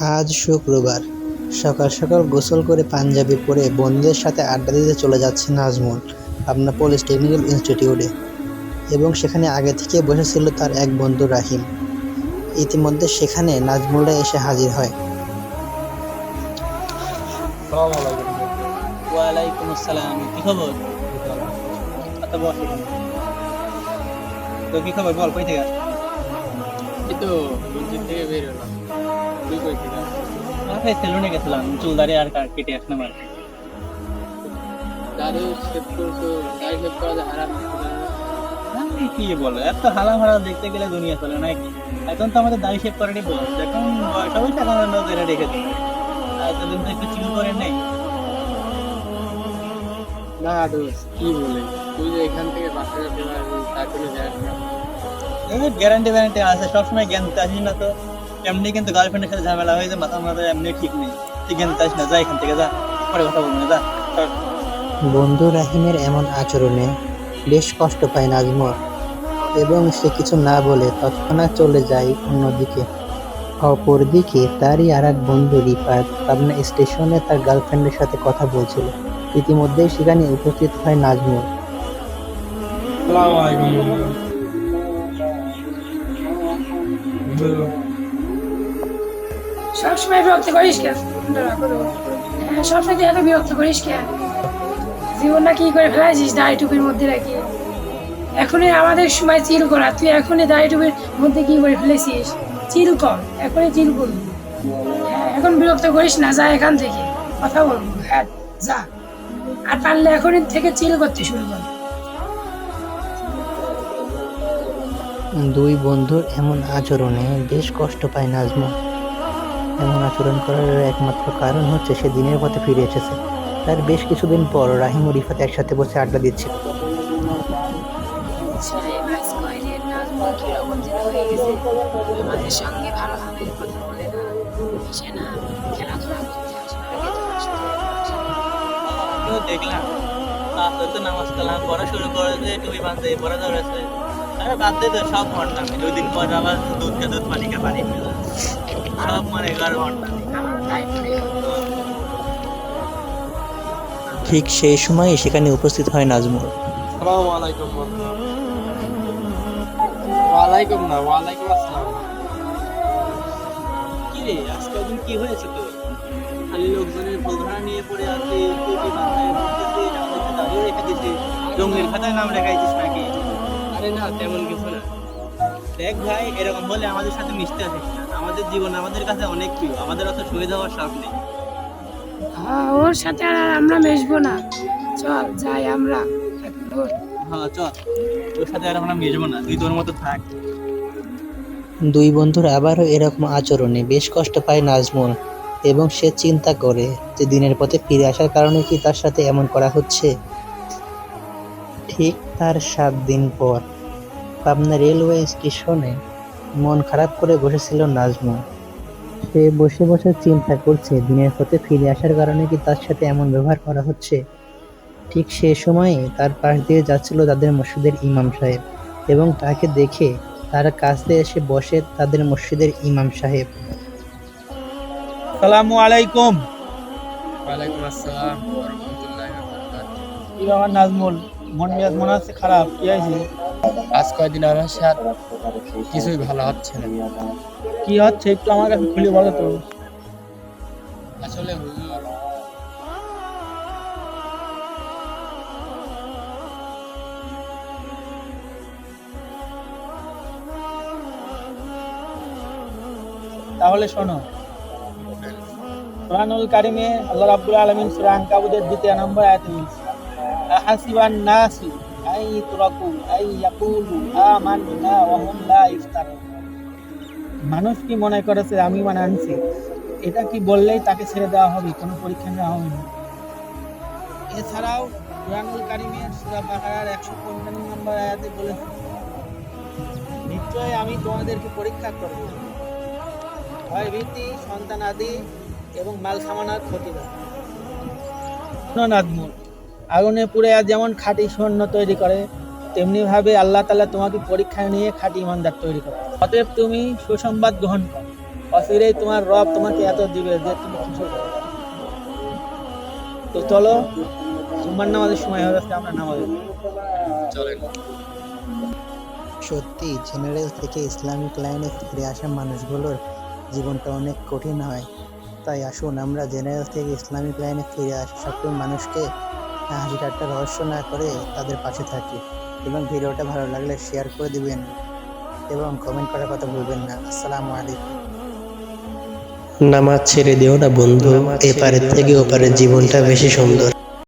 আজ শুক্রবার। সকাল সকাল গোসল করে পাঞ্জাবি পরে বন্ধুদের সাথে আড্ডা দিতে চলে যাচ্ছে নাজমুল আপনার পুলিশ টেকনিক্যাল ইনস্টিটিউটে এবং সেখানে আগে থেকে বসেছিল তার এক বন্ধু রাহিম। ইতিমধ্যে সেখানে নাজমুলরা এসে হাজির হয়। ওয়ালাইকুম আসসালাম। কি খবর? আচ্ছা। তো কি খবর? বল কই থেকে এই তো মসজিদ থেকে বের হলাম। মাথায় সেলুনে গেছিলাম চুল দাড়ি আর কাট আসলাম আর কি। দাড়ি শেভ করতো দাড়ি শেভ করা হারাম কি বলো এত হালা হারা দেখতে গেলে দুনিয়া চলে নাকি? এখন তো আমাদের দাড়ি শেভ করারই বয়স এখন বয়স আমরা ধরে এতদিন তো একটু চিল করে নেই। না দোষ কি বলে? তুই যে এখান থেকে বাসা যেতে পারবি তার কোনো গ্যারান্টি গ্যারান্টি আছে সবসময় জ্ঞান দিতে আসিস না তো। এমনি কিন্তু গার্লফ্রেন্ডের সাথে ঝামেলা হয়ে যায় মাথা মাথা এমনি ঠিক নেই। তুই জ্ঞান দিতে না যা এখান থেকে যা পরে কথা বলব না যা বন্ধু রাহিমের এমন আচরণে বেশ কষ্ট পায় নাজমুল এবং সে কিছু না বলে তৎক্ষণাৎ চলে যায় অন্যদিকে। অপরদিকে তারই আর এক বন্ধু রিফাত পাবনা স্টেশনে তার গার্লফ্রেন্ডের সাথে কথা বলছিল। ইতিমধ্যেই সেখানে উপস্থিত হয় নাজমুল। সবসময় বিরক্ত করিস কেন? হ্যাঁ সবসময় তুই এত বিরক্ত করিস কেন? জীবনটা কি করে ফেলাইছিস দাড়ি টুপির মধ্যে রাখি এখনই আমাদের সময় চিল করা তুই এখনই দাড়ি টুপির মধ্যে কি করে ফেলেছিস? চিল কর, এখনই চিল করবি। হ্যাঁ এখন বিরক্ত করিস না, যা এখান থেকে, কথা বলব হ্যাঁ যা। আর পারলে এখনই থেকে চিল করতে শুরু কর। দুই বন্ধুর এমন আচরণে বেশ কষ্ট পায় নাজমুল এমন আচরণ করার একমাত্র কারণ হচ্ছে সে দিনের পথে ফিরে এসেছে। তার বেশ কিছুদিন পর রাহিম ও রিফাত একসাথে বসে আড্ডা। আমিও দেখলাম। তো নামাজ কালাম, পড়া শুরু করেছে টুপি বাঁধতে পড়া ধরেছে বাদ দে তো সব ঘণ্টা দুই দিন পর আবার দুধকে দুধ পানিকে পানি সব মানে এগারো ঘণ্টা আমার প্রায় হতো ঠিক সেই সময় সেখানে উপস্থিত হয় নাজমুল। সালাম আলাইকুম ওয়ালাইকুম না ওয়ালাইকুম আসসালাম। কি রে আজকে দিন কি হয়েছে তোর? খালি লোকজনের নিয়ে পড়ে আছে দাঁড়িয়ে রেখে জঙ্গির খাতায় নাম লেখাইছিস নাকি? আরে না তেমন কিছু না। দেখ ভাই এরকম হলে আমাদের সাথে মিশতে আসিস না আমাদের জীবন আমাদের কাছে অনেক প্রিয়। আমাদের অত শহীদ হওয়ার শখ নেই। হ্যাঁ ওর সাথে আর আমরা মিশবো না। চল যাই আমরা। হ্যাঁ চল। তোর সাথে আর আমরা মিশবো না। তুই তোর মতো থাক। দুই বন্ধুর আবারও এরকম আচরণে বেশ কষ্ট পায় নাজমুল এবং সে চিন্তা করে যে দিনের পথে ফিরে আসার কারণে কি তার সাথে এমন করা হচ্ছে। ঠিক তার সাত দিন পর। পাবনা রেলওয়ে স্টেশনে মন খারাপ করে বসেছিল নাজমুল সে বসে বসে চিন্তা করছে দিনের পথে ফিরে আসার কারণে কি তার সাথে এমন ব্যবহার করা হচ্ছে? ঠিক সে সময়ে তার পাশ দিয়ে যাচ্ছিল তাদের মসজিদের ইমাম সাহেব এবং তাকে দেখে তার কাছে এসে বসে তাদের মসজিদের ইমাম সাহেব। সালামু আলাইকুম। ওয়ালাইকুম আসসালাম ওয়া রাহমাতুল্লাহি ওয়া বারাকাতুহু। কি ব্যাপার নাজমুল? মন মেজাজ মনে হচ্ছে খারাপ। কি হয়েছে? আজ কয়দিন আমার সাথে কিছুই ভালো হচ্ছে না। কি হচ্ছে একটু আমার কাছে খুলে বলো তো। আসলে হুজুর তাহলে শোনো। কোরআনুল কারিমে আল্লাহ রাব্বুল আলামিন সূরা আনকাবুতের দ্বিতীয় নম্বর আয়াতে বলছে আহাসিবান নাসি তুরাকু আই ইয়াকুলু আমান্না ওয়া হুম লা মানুষ কি মনে করেছে, আমি মানে আনছি এটা কি বললেই তাকে ছেড়ে দেওয়া হবে? কোনো পরীক্ষা নেওয়া হবে না। এছাড়াও কোরআনুল কারিমের সূরা বাকারার একশো পঞ্চান্ন নম্বর আয়াতে বলেছে, নিশ্চয় আমি তোমাদেরকে পরীক্ষা করব। ভয় ভীতি সন্তান আদি এবং মাল সামানার ক্ষতি নাজমুল আগুনে পুড়ে আর যেমন খাঁটি সৈন্য তৈরি করে তেমনি ভাবে আল্লাহ তাআলা তোমাকে পরীক্ষায় নিয়ে খাঁটি ইমানদার তৈরি করে। অতএব তুমি সুসংবাদ গ্রহণ করো। ফিরেই তোমার রব তোমাকে এত দিবে যে তুমি কিছু তো চলো জুম্মার নামাজের সময় হয়ে যাচ্ছে আমরা নামাজ চলেন। সত্যি জেনারেল থেকে ইসলামিক লাইনে ফিরে আসা মানুষগুলোর জীবনটা অনেক কঠিন হয়। তাই আসুন আমরা জেনারেল থেকে ইসলামিক লাইনে ফিরে আসা সকল মানুষকে হাসি ঠাট্টা রহস্য না করে তাদের পাশে থাকি এবং ভিডিওটা ভালো লাগলে শেয়ার করে দিবেন এবং কমেন্ট করার কথা ভুলবেন না। আসসালামু আলাইকুম। নামাজ ছেড়ে দিও না বন্ধু এপারের থেকে ওপারের জীবনটা বেশি সুন্দর।